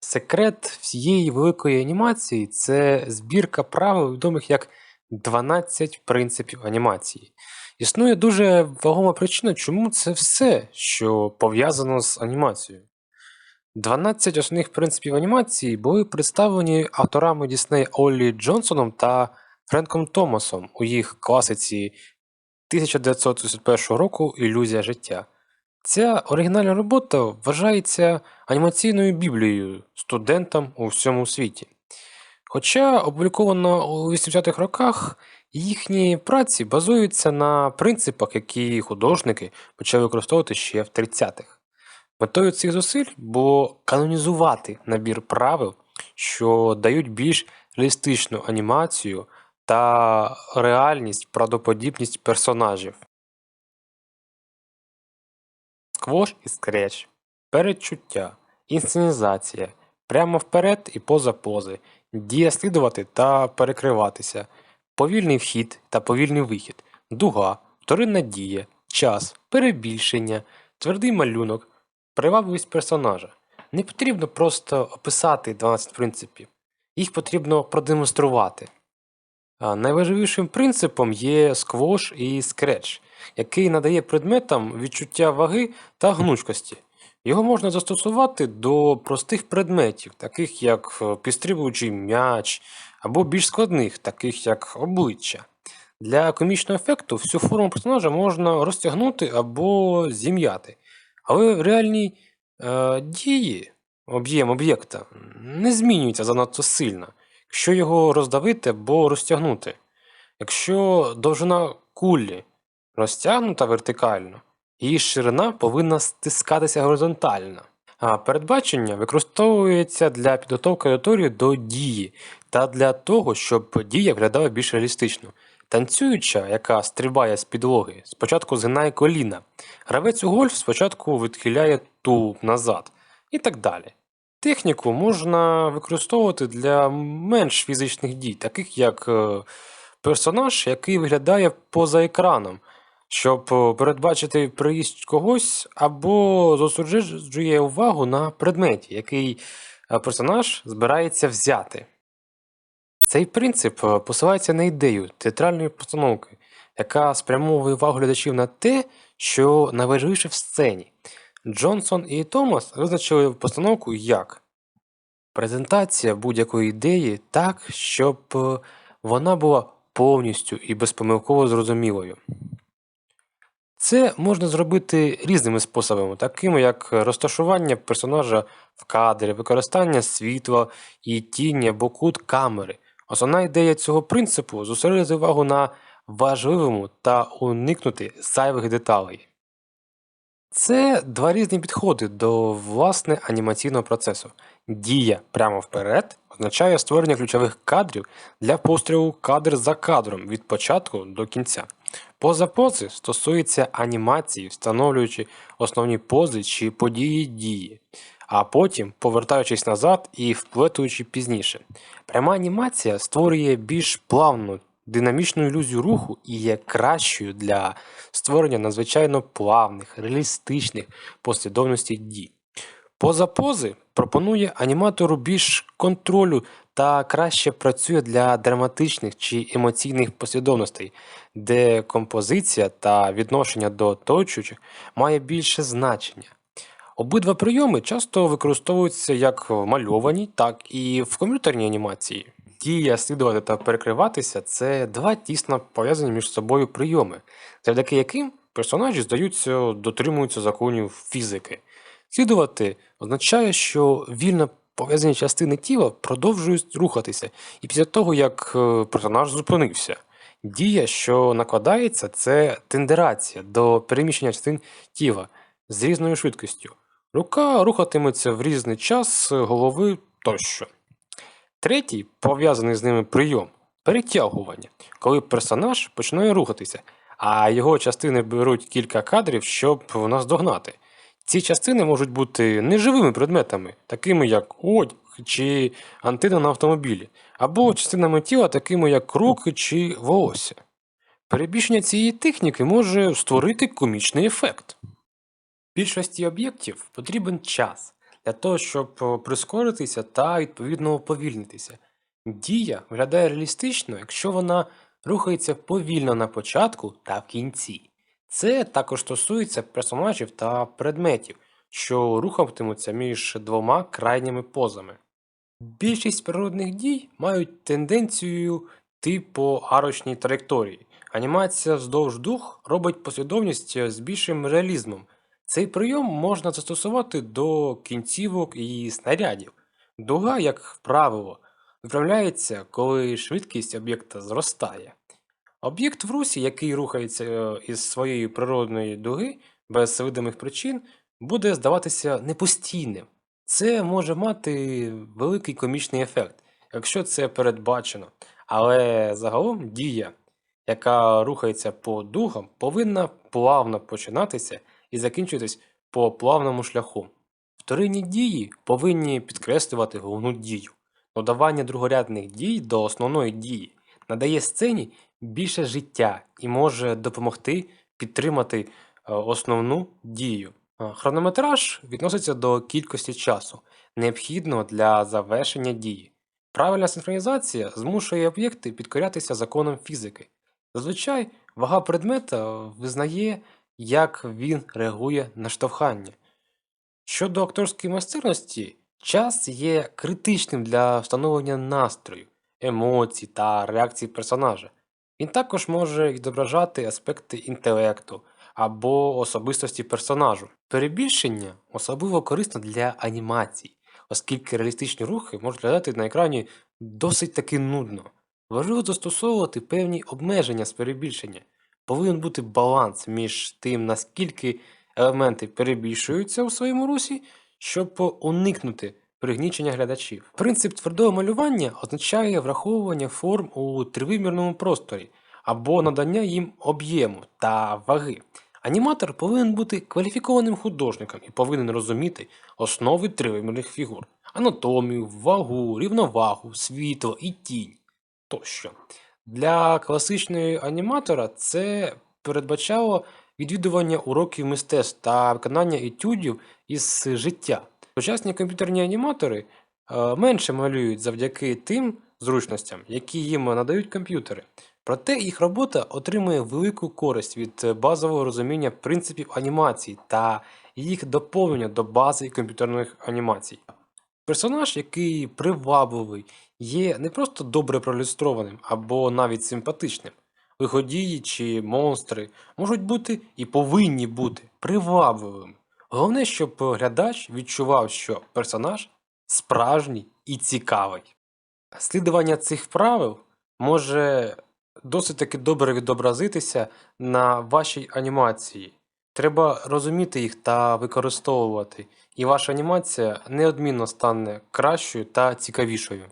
Секрет всієї великої анімації це збірка правил, відомих як 12 принципів анімації. Існує дуже вагома причина, чому це все, що пов'язано з анімацією. 12 основних принципів анімації були представлені авторами Дісней Оллі Джонсоном та Френком Томасом у їх класиці 1931 року Ілюзія життя. Ця оригінальна робота вважається анімаційною біблією студентам у всьому світі. Хоча опублікована у 80-х роках, їхні праці базуються на принципах, які художники почали використовувати ще в 30-х. Метою цих зусиль було канонізувати набір правил, що дають більш реалістичну анімацію та реальність, правдоподібність персонажів. Сквош і скреч, передчуття, інсценізація, прямо вперед і поза пози, дія слідувати та перекриватися, повільний вхід та повільний вихід, дуга, вторинна дія, час, перебільшення, твердий малюнок, привабливість персонажа. Не потрібно просто описати 12 принципів, їх потрібно продемонструвати. Найважливішим принципом є сквош і скреч, який надає предметам відчуття ваги та гнучкості. Його можна застосувати до простих предметів, таких як е, підстрибуючий м'яч, або більш складних, таких як обличчя. Для комічного ефекту всю форму персонажа можна розтягнути або зім'яти. Але в реальній е, дії об'єм об'єкта не змінюється занадто сильно, якщо його роздавити або розтягнути. Якщо довжина кулі розтягнута вертикально, її ширина повинна стискатися горизонтально. А передбачення використовується для підготовки аудиторії до дії та для того, щоб дія виглядала більш реалістично. Танцююча, яка стрибає з підлоги, спочатку згинає коліна. Гравець у гольф спочатку відхиляє тулуб назад і так далі. Техніку можна використовувати для менш фізичних дій, таких як е, персонаж, який виглядає поза екраном, щоб е, передбачити приїзд когось або зосереджує увагу на предметі, який е, персонаж збирається взяти. Цей принцип посилається на ідею театральної постановки, яка спрямовує увагу глядачів на те, що найважливіше в сцені. Джонсон і Томас визначили постановку як презентація будь-якої ідеї так, щоб е, вона була повністю і безпомилково зрозумілою. Це можна зробити різними способами, такими як розташування персонажа в кадрі, використання світла і тіні або кут камери. Основна ідея цього принципу зосередити увагу на важливому та уникнути зайвих деталей. Це два різні підходи до власне анімаційного процесу. Дія прямо вперед означає створення ключових кадрів для пострілу кадр за кадром від початку до кінця. Поза пози стосується анімації, встановлюючи основні пози чи події дії, а потім повертаючись назад і вплетуючи пізніше. Пряма анімація створює більш плавну динамічну ілюзію руху і є кращою для створення надзвичайно плавних, реалістичних послідовностей дій. Поза пози пропонує аніматору більш контролю та краще працює для драматичних чи емоційних послідовностей, де композиція та відношення до оточуючих має більше значення. Обидва прийоми часто використовуються як в мальованій, так і в комп'ютерній анімації. Дія, слідувати та перекриватися це два тісно пов'язані між собою прийоми, завдяки яким персонажі здаються, дотримуються законів фізики. Слідувати означає, що вільно пов'язані частини тіла продовжують рухатися, і після того, як е, персонаж зупинився. Дія, що накладається, це тендерація до переміщення частин тіла з різною швидкістю. Рука рухатиметься в різний час голови тощо. Третій, пов'язаний з ними прийом перетягування, коли персонаж починає рухатися, а його частини беруть кілька кадрів, щоб наздогнати. Ці частини можуть бути неживими предметами, такими як одяг чи антина на автомобілі, або частинами тіла, такими як руки чи волосся. Перебільшення цієї техніки може створити комічний ефект. Більшості об'єктів потрібен час для того, щоб е, прискоритися та відповідно уповільнитися. Дія виглядає реалістично, якщо вона рухається повільно на початку та в кінці. Це також стосується персонажів та предметів, що рухатимуться між двома крайніми позами. Більшість природних дій мають тенденцію йти по арочній траєкторії. Анімація вздовж дух робить послідовність з більшим реалізмом. Цей прийом можна застосувати до кінцівок і снарядів. Дуга, як правило, виправляється, коли швидкість об'єкта зростає. Об'єкт в русі, який рухається е, із своєї природної дуги без видимих причин, буде здаватися непостійним. Це може мати великий комічний ефект, якщо це передбачено. Але загалом дія, яка рухається по дугам, повинна плавно починатися і закінчуватись по плавному шляху. Вторинні дії повинні підкреслювати головну дію. Додавання другорядних дій до основної дії надає сцені більше життя і може допомогти підтримати е, основну дію. Е, Хронометраж відноситься до кількості часу, необхідного для завершення дії. Правильна синхронізація змушує об'єкти підкорятися законам фізики. Зазвичай вага предмета визнає, як він реагує на штовхання. Щодо акторської майстерності, час є критичним для встановлення настрою, емоцій та реакцій персонажа. Він також може відображати аспекти інтелекту або особистості персонажу. Перебільшення особливо корисно для анімацій, оскільки реалістичні рухи можуть глядати на екрані досить таки нудно. Важливо застосовувати певні обмеження з перебільшення. Повинен бути баланс між тим, наскільки елементи перебільшуються у своєму русі, щоб уникнути пригнічення глядачів. Принцип твердого малювання означає враховування форм у тривимірному просторі або надання їм об'єму та ваги. Аніматор повинен бути кваліфікованим художником і повинен розуміти основи тривимірних фігур, анатомію, вагу, рівновагу, світло і тінь тощо. Для класичного аніматора це передбачало відвідування уроків мистецтв та виконання етюдів із життя. Сучасні комп'ютерні аніматори е, менше малюють завдяки тим зручностям, які їм надають комп'ютери. Проте їх робота отримує велику користь від базового розуміння принципів анімації та їх доповнення до бази комп'ютерних анімацій. Персонаж, який привабливий, є не просто добре проілюстрованим або навіть симпатичним. Виходії чи монстри можуть бути і повинні бути привабливими. Головне, щоб глядач відчував, що персонаж справжній і цікавий. Слідування цих правил може досить таки добре відобразитися на вашій анімації. Треба розуміти їх та використовувати, і ваша анімація неодмінно стане кращою та цікавішою.